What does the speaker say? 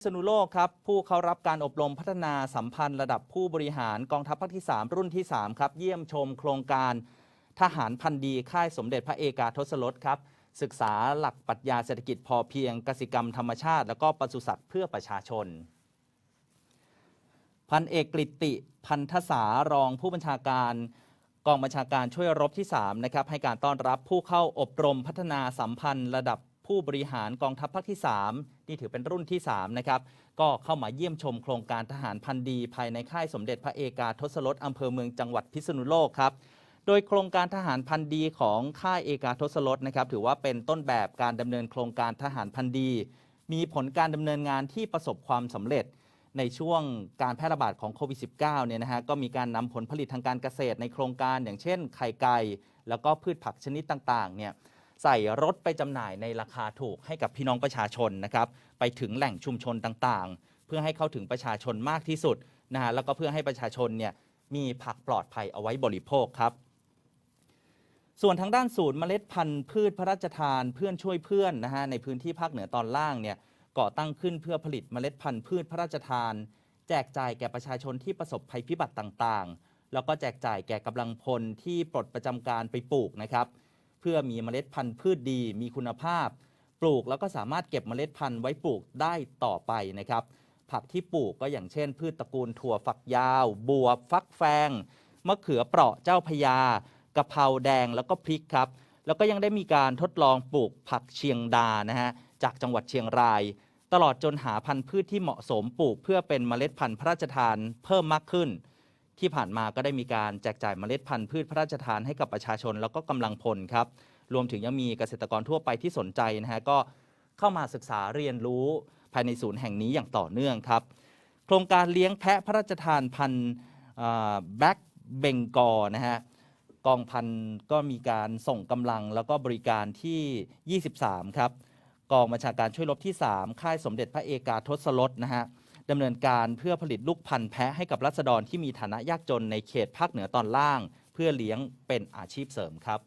พิษณุโลกครับผู้เข้ารับการอบรมพัฒนาสัมพันธ์ระดับผู้บริหารกองทัพภาคที่ 3 รุ่นที่ 3 ครับ เยี่ยมชมโครงการทหารพันธีค่ายสมเด็จพระเอกาทศรสครับ ศึกษาหลักปรัชญาเศรษฐกิจพอเพียงกสิกรรมธรรมชาติ แล้วก็ปศุสัตว์เพื่อประชาชน พันเอกกฤติพันธสารองผู้บัญชาการกองบัญชาการช่วยรบที่3นะครับให้การต้อนรับผู้เข้าอบรมพัฒนาสัมพันธ์ระดับ ผู้บริหารกองทัพภาคที่ 3 นี่ถือเป็นรุ่นที่3นะครับก็เข้ามาเยี่ยมชมโครงการทหารพันธีภายในค่ายสมเด็จพระเอกาทศรสอำเภอเมืองจังหวัดพิษณุโลกครับโดยโครงการทหารพันธีของค่ายเอกาทศรสนะครับถือว่าเป็นต้นแบบการดำเนินโครงการทหารพันธีมีผลการดำเนินงานที่ประสบความสำเร็จในช่วงการแพร่ระบาดของโควิด -19 เนี่ยนะฮะก็มีการนำผลผลิตทางการเกษตรในโครงการอย่างเช่นไข่ไก่ แล้วก็พืชผักชนิดต่างๆเนี่ย ใส่รถไปจำหน่ายในราคาถูกให้กับพี่น้องประชาชนนะครับ ไปถึงแหล่งชุมชนต่างๆ เพื่อให้เข้าถึงประชาชนมากที่สุดนะฮะแล้วก็เพื่อให้ประชาชนเนี่ยมีผักปลอดภัยเอาไว้บริโภคครับ ส่วนทางด้านศูนย์เมล็ดพันธุ์พืชพระราชทานเพื่อนช่วยเพื่อนนะฮะในพื้นที่ภาคเหนือตอนล่างเนี่ยก่อตั้งขึ้นเพื่อผลิตเมล็ดพันธุ์พืชพระราชทาน แจกจ่ายแก่ประชาชนที่ประสบภัยพิบัติต่างๆ แล้วก็แจกจ่ายแก่กำลังพลที่ปลดประจำการไปปลูกนะครับ เพื่อมีเมล็ดพันธุ์พืชดี มีคุณภาพ ปลูกแล้วก็สามารถเก็บเมล็ดพันธุ์ไว้ปลูกได้ต่อไปนะครับ ผักที่ปลูกก็อย่างเช่น พืชตระกูลถั่วฝักยาว บวบฟักแฟงมะเขือเปราะเจ้าพญากะเพราแดงแล้วก็พริกครับ แล้วก็ยังได้มีการทดลองปลูกผักเชียงดานะฮะจากจังหวัดเชียงราย ตลอดจนหาพันธุ์พืชที่เหมาะสมปลูก เพื่อเป็นเมล็ดพันธุ์พระราชทานเพิ่มมากขึ้น ที่ผ่านมาก็ได้มีการแจกจ่ายเมล็ดพันธุ์พืชพระราชทานให้กับประชาชนแล้วก็กำลังพลครับ รวมถึงยังมีเกษตรกรทั่วไปที่สนใจนะฮะก็เข้ามาศึกษาเรียนรู้ภายในศูนย์แห่งนี้อย่างต่อเนื่องครับ โครงการเลี้ยงแพะพระราชทานพันธุ์แบ็กเบงกอนะฮะกองพันก็มีการส่งกำลังแล้วก็บริการที่ 23 ครับ กองบัญชาการช่วยรบที่ 3 ค่ายสมเด็จพระเอกาทศรสนะฮะ ดำเนินการเพื่อผลิตลูกพันธุ์แพะให้กับรัษฎรที่มีฐานะยากจนในเขตภาคเหนือตอนล่าง เพื่อเลี้ยงเป็นอาชีพเสริมครับ